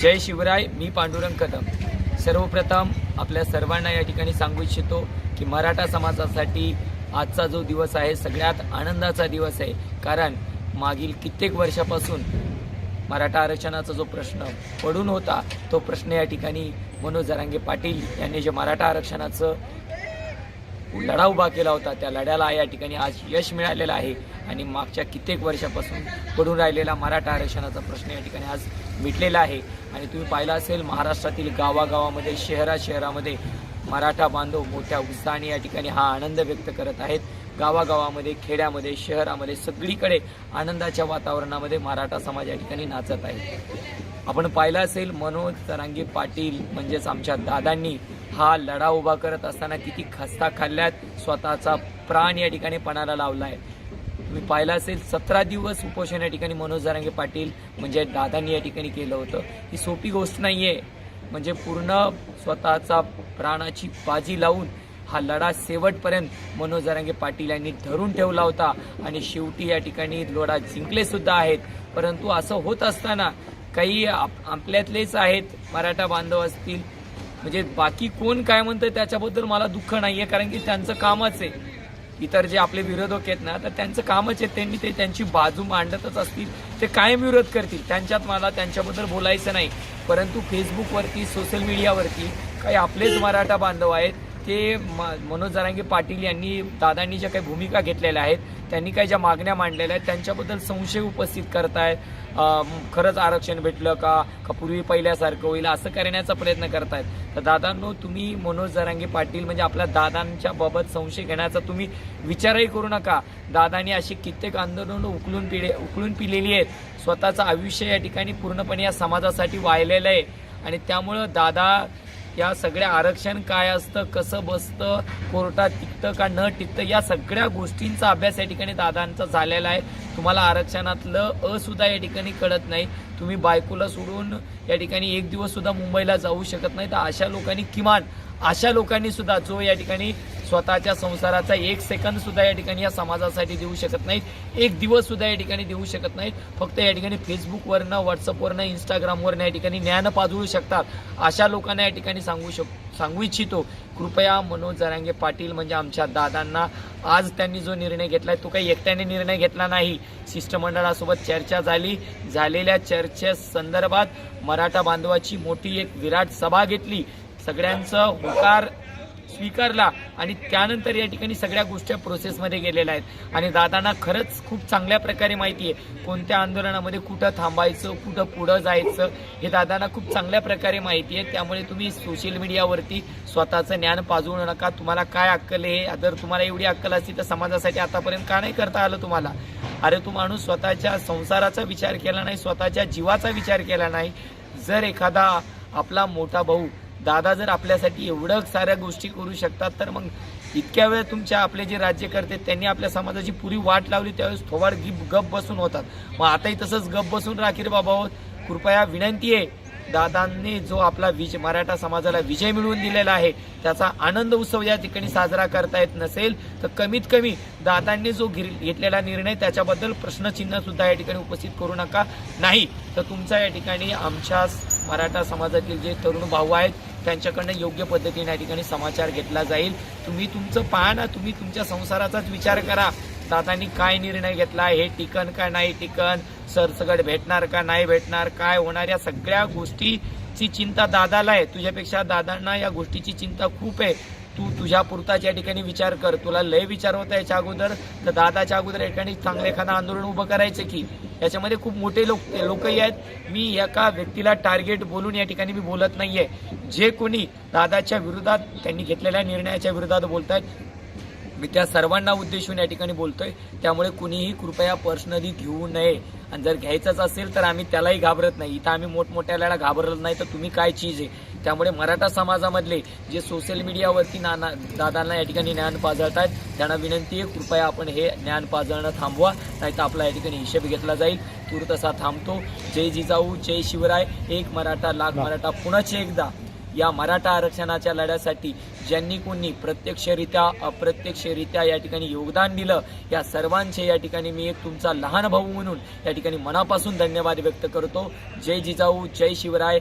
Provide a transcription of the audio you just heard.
जय शिवराय मी पांडुरंग कदम. सर्वप्रथम आपल्या सर्वांना या ठिकाणी सांगू इच्छितो की मराठा समाजासाठी आजचा जो दिवस आहे सगळ्यात आनंदाचा दिवस आहे. कारण मागील कित्येक वर्षापासून मराठा आरक्षणाचा जो प्रश्न पडून होता तो प्रश्न या ठिकाणी मनोज जरांगे पाटील यांनी जे मराठा आरक्षणाचं लढा उभा केला होता. त्या लढ्याला या ठिकाणी आज यश मिळालेलं आहे. आणि मागच्या कित्येक वर्षापासून पडून राहिलेला मराठा आरक्षणाचा प्रश्न या ठिकाणी आज मिटलेला आहे. आणि तुम्ही पाहिलं असेल महाराष्ट्रातील गावागावामध्ये शहरा शहरामध्ये मराठा बांधव मोठ्या उत्साहाने या ठिकाणी हा आनंद व्यक्त करत आहेत. गावागावामध्ये खेड्यामध्ये शहरामध्ये सगळीकडे आनंदाच्या वातावरणामध्ये मराठा समाज या ठिकाणी नाचत आहे. आपण पाहिलं असेल मनोज तरांगे पाटील म्हणजेच आमच्या दादांनी हा लढा उभा करत असताना किती खस्ता खाल्ल्यात स्वतःचा प्राण या ठिकाणी पणाला लावला आहे तुम्ही पाहिलं असेल सतरा दिवस उपोषण या ठिकाणी मनोज जरांगे पाटील म्हणजे दादांनी या ठिकाणी केलं होतं. ही सोपी गोष्ट नाही आहे म्हणजे पूर्ण स्वतःचा प्राणाची बाजी लावून हा लढा शेवटपर्यंत मनोज जरांगे पाटील यांनी धरून ठेवला होता. आणि शेवटी या ठिकाणी लढा जिंकले सुद्धा आहेत. परंतु असं होत असताना काही आप- आपल्यातलेच आहेत मराठा बांधव असतील. म्हणजे बाकी कोण काय म्हणतं त्याच्याबद्दल मला दुःख नाही आहे कारण की त्यांचं कामच आहे. इतर जे आपले विरोधक आहेत ना तर त्यांचं कामच आहे. त्यांनी ते त्यांची बाजू मांडतच असतील. ते कायम विरोध करतील. त्यांच्यात मला त्यांच्याबद्दल बोलायचं नाही. परंतु फेसबुकवरती सोशल मीडियावरती काही आपलेच मराठा बांधव आहेत. ते म- मनोज जरांगे पाटील यांनी दादांनी ज्या काही भूमिका घेतलेल्या आहेत त्यांनी काही ज्या मागण्या मांडलेल्या आहेत त्यांच्याबद्दल संशय उपस्थित करतायत खरंच आरक्षण भेटलं का का पूर्वी पहिल्यासारखं होईल असं करण्याचा प्रयत्न करतायत. तर दादांनो तुम्ही मनोज जरांगे पाटील म्हणजे आपल्या दादांच्या बाबत संशय घेण्याचा तुम्ही विचारही करू नका. दादांनी अशी कित्येक आंदोलनं उकलून पिले उकलून पिलेली आहेत. स्वतःचं आयुष्य या ठिकाणी पूर्णपणे या समाजासाठी वाहिलेलं आहे. आणि त्यामुळं दादा या सगळ्या आरक्षण काय असतं कसं बसतं कोर्टात टिकतं का न टिकतं या सगळ्या गोष्टींचा अभ्यास या ठिकाणी दादांचा झालेला आहे. तुम्हाला आरक्षणातलं असुद्धा या ठिकाणी कळत नाही. तुम्ही बायकोला सोडून या ठिकाणी एक दिवससुद्धा मुंबईला जाऊ शकत नाही. तर अशा लोकांनी किमान अशा लोकांनी सुद्धा जो या ठिकाणी स्वतःच्या संसाराचा एक सेकंद सुद्धा या ठिकाणी या समाजासाठी देऊ शकत नाहीत. एक दिवस सुद्धा या ठिकाणी देऊ शकत नाहीत. फक्त या ठिकाणी फेसबुकवरनं व्हॉट्सअपवरनं इंस्टाग्रामवरनं या ठिकाणी ज्ञान पाजळू शकतात. अशा लोकांना या ठिकाणी सांगू शक सांगू इच्छितो. कृपया मनोज जरांगे पाटील म्हणजे आमच्या दादांना आज त्यांनी जो निर्णय घेतलाय तो काही एकट्याने निर्णय घेतला नाही. शिष्टमंडळासोबत चर्चा झाली. झालेल्या चर्चे संदर्भात मराठा बांधवाची मोठी एक विराट सभा घेतली. सगळ्यांचं होकार स्वीकारला आणि त्यानंतर या ठिकाणी सगळ्या गोष्टी प्रोसेसमध्ये गेलेल्या आहेत. आणि दादांना खरंच खूप चांगल्या प्रकारे माहिती आहे कोणत्या आंदोलनामध्ये कुठं थांबायचं कुठं पुढं जायचं हे दादांना खूप चांगल्या प्रकारे माहिती आहे. त्यामुळे तुम्ही सोशल मीडियावरती स्वतःचं ज्ञान पाजवू नका. तुम्हाला काय अक्कल आहे जर तुम्हाला एवढी अक्कल असती तर समाजासाठी आतापर्यंत का नाही करता आलं तुम्हाला? अरे तू माणूस स्वतःच्या संसाराचा विचार केला नाही स्वतःच्या जीवाचा विचार केला नाही. जर एखादा आपला मोठा भाऊ दादा जर आपल्यासाठी एवढं साऱ्या गोष्टी करू शकतात तर मग इतक्या वेळ तुमच्या आपले जे राज्यकर्ते त्यांनी आपल्या समाजाची पुरी वाट लावली त्यावेळेस थोबाड गिप गप बसून होतात मग आताही तसंच गप बसून राखीर बाबा हो. कृपया विनंती आहे दादांनी जो आपला विजय मराठा समाजाला विजय मिळवून दिलेला आहे त्याचा आनंद उत्सव या ठिकाणी साजरा करता येत नसेल तर कमीत कमी दादांनी जो घेतलेला निर्णय त्याच्याबद्दल प्रश्नचिन्ह सुद्धा या ठिकाणी उपस्थित करू नका नाही तर तुमचा या ठिकाणी आमच्या मराठा समाजातील जे तरुण भाऊ आहेत त्यांच्याकडनं योग्य पद्धतीने या ठिकाणी समाचार घेतला जाईल. तुम्ही तुमचं पाहा ना तुम्ही तुमच्या संसाराचाच विचार करा. दादांनी काय निर्णय घेतला हे टिकन का नाही टिकन? सरसगड भेटणार का नाही भेटणार? काय होणार या सगळ्या गोष्टी ची चिंता दादाला आहे. तुझ्यापेक्षा दादांना या गोष्टीची चिंता खूप आहे. तू तुझ्या पुरताच या ठिकाणी विचार कर. तुला लय विचार होता याच्या अगोदर. तर दादाच्या अगोदर या ठिकाणी चांगलं एखादं आंदोलन उभं करायचं की. याच्यामध्ये खूप मोठे लोक लोकही आहेत. मी एका व्यक्तीला टार्गेट बोलून या ठिकाणी मी बोलत नाहीये. जे कोणी दादाच्या विरोधात त्यांनी घेतलेल्या निर्णयाच्या विरोधात बोलतायत मी त्या सर्वांना उद्देशून या ठिकाणी बोलतोय. त्यामुळे कुणीही कृपया पर्सनली घेऊ नये. आणि जर घ्यायचंच असेल तर आम्ही त्यालाही घाबरत नाही. इथं आम्ही मोठमोठ्याला घाबरत नाही. तर तुम्ही काय चीज आहे? त्यामुळे मराठा समाजामधले जे सोशल मीडियावरती नाना दादांना या ठिकाणी ज्ञान पाजळत आहेत त्यांना विनंती आहे कृपया आपण हे ज्ञान पाजळणं थांबवा. नाही तर आपला या ठिकाणी हिशेब घेतला जाईल. तूर तसा थांबतो. जय जिजाऊ जय शिवराय. एक मराठा लाख मराठा पुन्हाच एकदा. या मराठा आरक्षणाच्या लढ्यासाठी ज्यांनी कोणी प्रत्यक्षरित्या अप्रत्यक्षरित्या या ठिकाणी योगदान दिलं या सर्वांचे या ठिकाणी मी एक तुमचा लहान भाऊ म्हणून या ठिकाणी मनापासून धन्यवाद व्यक्त करतो. जय जिजाऊ जय शिवराय.